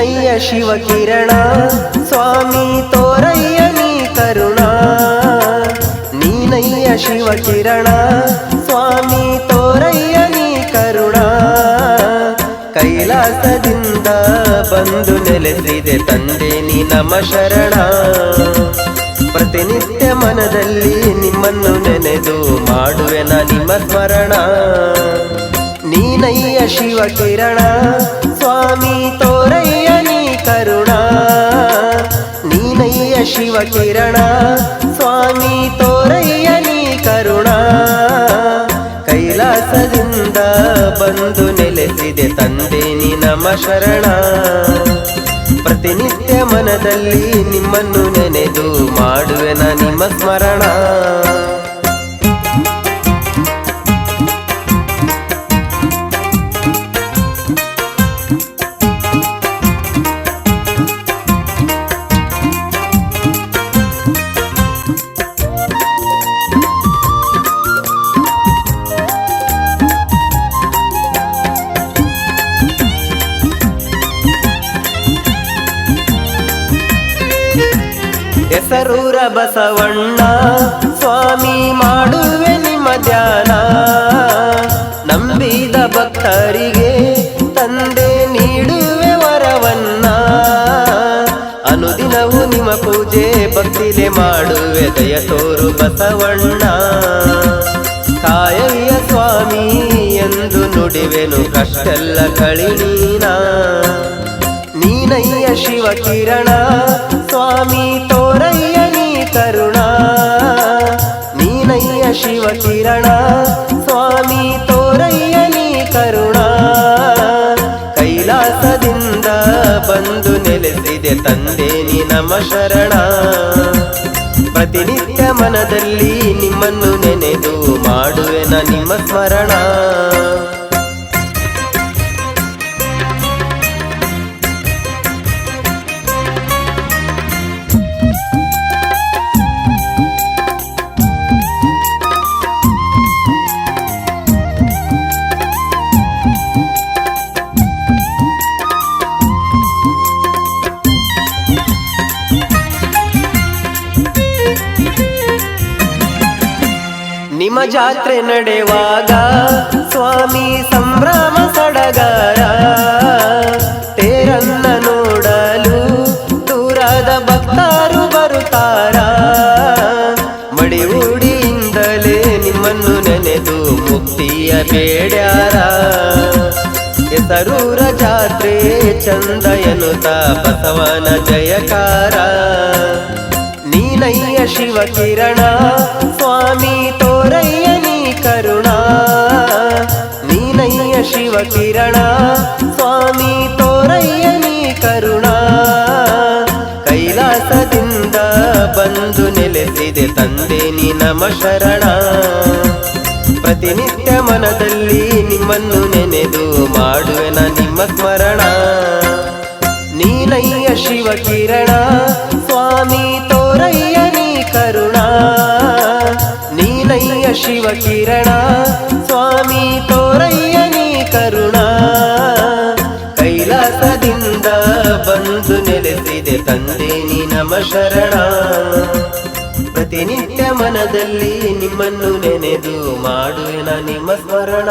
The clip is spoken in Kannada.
ನೀನಯ್ಯ ಶಿವ ಕಿರಣ, ಸ್ವಾಮಿ ತೋರಯ್ಯ ನೀ ಕರುಣ. ನೀನಯ್ಯ ಶಿವ ಕಿರಣ, ಸ್ವಾಮಿ ತೋರಯ್ಯ ನೀ ಕರುಣ. ಕೈಲಾಸದಿಂದ ಬಂದು ನೆಲೆಸಿದೆ ತಂದೆ, ನೀ ನಮ ಶರಣ. ಪ್ರತಿನಿತ್ಯ ಮನದಲ್ಲಿ ನಿಮ್ಮನ್ನು ನೆನೆದು ಮಾಡುವೆನ ನಿಮ್ಮ ಸ್ಮರಣ. ನೀನಯ್ಯ ಶಿವ ಕಿರಣ, ಸ್ವಾಮಿ ತೋರಯ್ಯ ನೀನಯ್ಯ ಶಿವ ಕಿರಣ, ಸ್ವಾಮಿ ತೋರಯ್ಯ ನೀ ಕರುಣ. ಕೈಲಾಸದಿಂದ ಬಂದು ನೆಲೆಸಿದೆ ತಂದೆ ನೀ ನಮ ಶರಣ. ಪ್ರತಿನಿತ್ಯ ಮನದಲ್ಲಿ ನಿಮ್ಮನ್ನು ನೆನೆದು ಮಾಡುವೆನ ನಿಮ್ಮ ಸ್ಮರಣ. ಹೆಸರೂರ ಬಸವಣ್ಣ, ಸ್ವಾಮಿ ಮಾಡುವೆ ನಿಮ್ಮ ಧ್ಯಾನ. ನಂಬಿದ ಭಕ್ತರಿಗೆ ತಂದೆ ನೀಡುವೆ ವರವನ್ನ. ಅನುದಿನವೂ ನಿಮ್ಮ ಪೂಜೆ ಭಕ್ತಿಲೆ ಮಾಡುವೆ, ದಯ ತೋರು ಬಸವಣ್ಣ. ಕಾಯವಿಯ ಸ್ವಾಮಿ ಎಂದು ನುಡಿವೆನು, ಕಷ್ಟೆಲ್ಲ ಕಳಿನೀನ ನೀನಯ್ಯ ಶಿವ ಕಿರಣ ಸ್ವಾಮಿ ತೋರಯ್ಯ ಶಿವ ಕಿರಣ, ಸ್ವಾಮಿ ತೋರಯ್ಯ ನೀ ಕರುಣ. ಕೈಲಾಸದಿಂದ ಬಂದು ನೆಲೆಸಿದೆ ತಂದೆ ನೀ ನಮ ಶರಣ. ಪ್ರತಿನಿತ್ಯ ಮನದಲ್ಲಿ ನಿಮ್ಮನ್ನು ನೆನೆದು ಮಾಡುವೆನ ನಿಮ್ಮ ಸ್ಮರಣ. ನಿಮ್ಮ ಜಾತ್ರೆ ನಡೆವಾಗ ಸ್ವಾಮಿ ಸಂಭ್ರಮ ಸಡಗರ ತೇರನ್ನ ನೋಡಲು ದೂರದ ಭಕ್ತರು ಬರುತ್ತಾರ. ಮಡಿಯೂಡಿಯಿಂದಲೇ ನಿಮ್ಮನ್ನು ನೆನೆದು ಮುಕ್ತಿಯ ಬೇಡ್ಯಾರ. ಹೆಸರೂರ ಜಾತ್ರೆ ಚಂದಯನು ಬಸವನ ಜಯಕಾರ. ನೀನಯ್ಯ ಶಿವ ಕಿರಣ ಸ್ವಾಮಿ ತೋರಯ್ಯ ನೀ ಕರುಣ. ಕೈಲಾಸದಿಂದ ಬಂದು ನೆಲೆಸಿದೆ ತಂದೆ, ನೀ ನಮ ಶರಣ. ಪ್ರತಿನಿತ್ಯ ಮನದಲ್ಲಿ ನಿಮ್ಮನ್ನು ನೆನೆದು ಮಾಡುವೆನ ನಿಮ್ಮ ಸ್ಮರಣ. ನೀಲಯ್ಯ ಶಿವ ಕಿರಣ, ಸ್ವಾಮಿ ತೋರಯ್ಯ ನೀ ಕರುಣ. ನೀಲಯ್ಯ ಶಿವ ಕಿರಣ, ಸ್ವಾಮಿ ತೋರಯ್ಯ ನಮ ಶರಣ. ಪ್ರತಿನಿತ್ಯ ಮನದಲ್ಲಿ ನಿಮ್ಮನ್ನು ನೆನೆದು ಮಾಡುವೆನ ನಿಮ್ಮ ಸ್ಮರಣ.